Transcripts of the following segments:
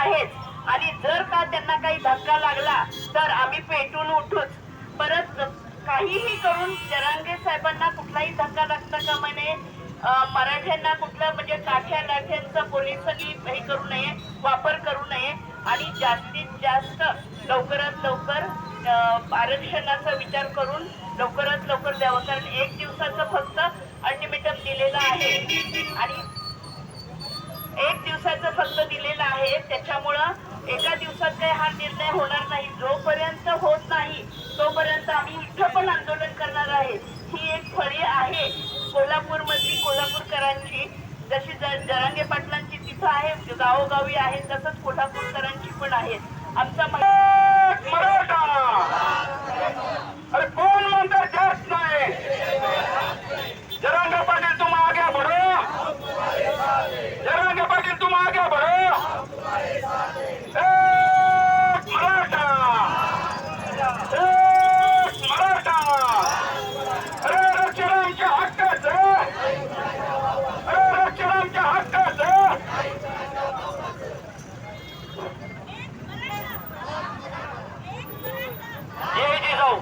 आहेच. आणि जर का त्यांना काही धक्का लागला तर आम्ही पेटून उठूच. परत काहीही करून जरांगे साहेबांना कुठलाही धक्का लागता का नये मराठ्यांना कुठलं म्हणजे काठ्या लाठ्यांचा पोलिसांनी हे करू नये वापर करू नये. आणि जास्तीत जास्त लवकरात लवकर आरक्षणाचा विचार करून लवकरात लवकर द्यावं. कारण एक दिवसाचं फक्त दिवसाचं फक्त दिलेलं आहे. त्याच्यामुळं एका दिवसात काही हा निर्णय होणार नाही. जोपर्यंत होत नाही तोपर्यंत आम्ही इथं पण आंदोलन करणार आहे. ही एक फळी आहे कोल्हापूरमधली कोल्हापूरकरांची. जशी ज- जरांगे पाटलांची तिथं आहे गावोगावी आहे तसंच कोल्हापूरकरांची पण आहे. आमचा म- मराठा अरे कोण म्हणतात जास्त नाही जरांगा पाटील तुम आगे बढ़ो जरांगा पाटील तुम आगे बढ़ो एक मराठा एक मराठा अरे रक्षणाच्या हक्काचं अरे रक्षणाच्या हक्काचं जय जिजाऊ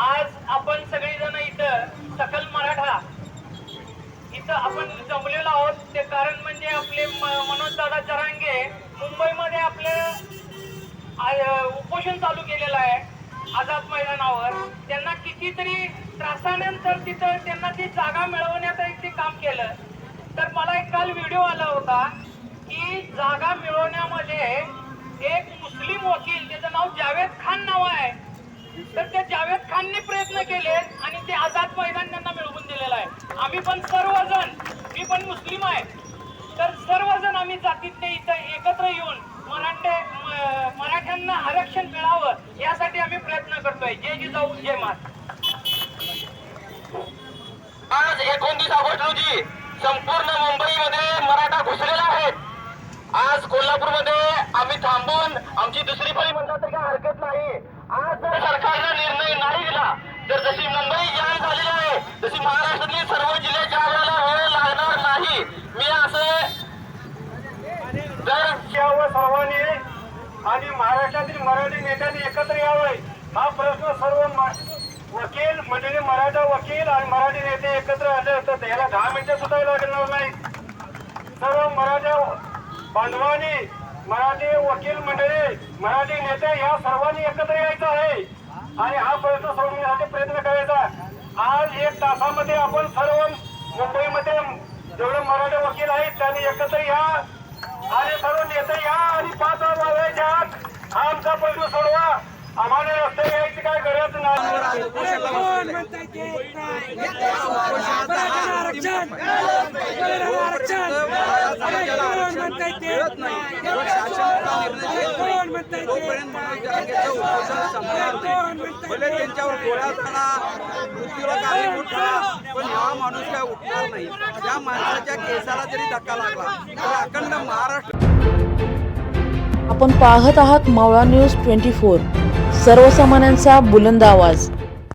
आज आपण सगळेजण इथं सकल मराठा इथं आपण जमलेलो आहोत. ते कारण म्हणजे आपले मनोज दादा जरांगे मुंबईमध्ये आपलं उपोषण चालू केलेलं आहे आझाद मैदानावर. त्यांना कितीतरी त्रासानंतर तिथं त्यांना ती जागा मिळवण्याचं एक ते काम केलं. तर मला एक काल व्हिडिओ आला होता की जागा मिळवण्यामध्ये एक मुस्लिम वकील त्याचं नाव जावेद खान नाव आहे. तर त्या जावेद खानने प्रयत्न केले आणि ते आझाद मैदान त्यांना मिळवून दिलेलं आहे. आम्ही पण मुस्लिम आहे. तर सर्वजण आम्ही जातीतले इथं एकत्र येऊन मराठे मराठ्यांना आरक्षण मिळावं यासाठी आम्ही प्रयत्न करतोय. जय जिजाऊ जय मात. आज एकोणतीस ऑगस्ट रोजी संपूर्ण मुंबईमध्ये मराठा घुसलेला आहेत आज कोल्हापूरमध्ये आम्ही थांबून आमची दुसरी फळी म्हणतात तर काय हरकत नाही. आज जर सरकारनं निर्णय नाही दिला. तर जशी मुंबई जाम झालेली आहे तशी महाराष्ट्रातील सर्व जिल्हे ज्या वेळेला वेळ लागणार नाही मी असं जर यावं सर्वांनी आणि महाराष्ट्रातील मराठी नेत्यांनी एकत्र यावे. हा प्रश्न सर्व वकील मंडळी मराठा वकील आणि मराठी नेते एकत्र आले तर याला दहा मिनिटं सुद्धा लागणार नाही. सर्व मराठा बांधवांनी मराठी वकील मंडळी मराठी नेते या सर्वांनी एकत्र यायचं आहे. आणि हा प्रश्न सोडवण्यासाठी प्रयत्न करायचा. आज एक तासामध्ये आपण सर्व मुंबईमध्ये जेवढे मराठा वकील आहेत त्यांनी एकत्र या. आणि सर्व नेते या आणि पाच वाजवायच्या आत आमचा प्रश्न सोडवा. आम्हाला रस्ते यायची काय गरज नाही. त्यांच्यावर गोळ्या झाला मृत्यूला हा माणूस काय उठणार नाही. त्या माणसाच्या केसाला जरी धक्का लागला तर अखंड महाराष्ट्र आपण पाहत आहात मावळा न्यूज ट्वेंटी फोर. सर्वसामान्यांचा बुलंद आवाज.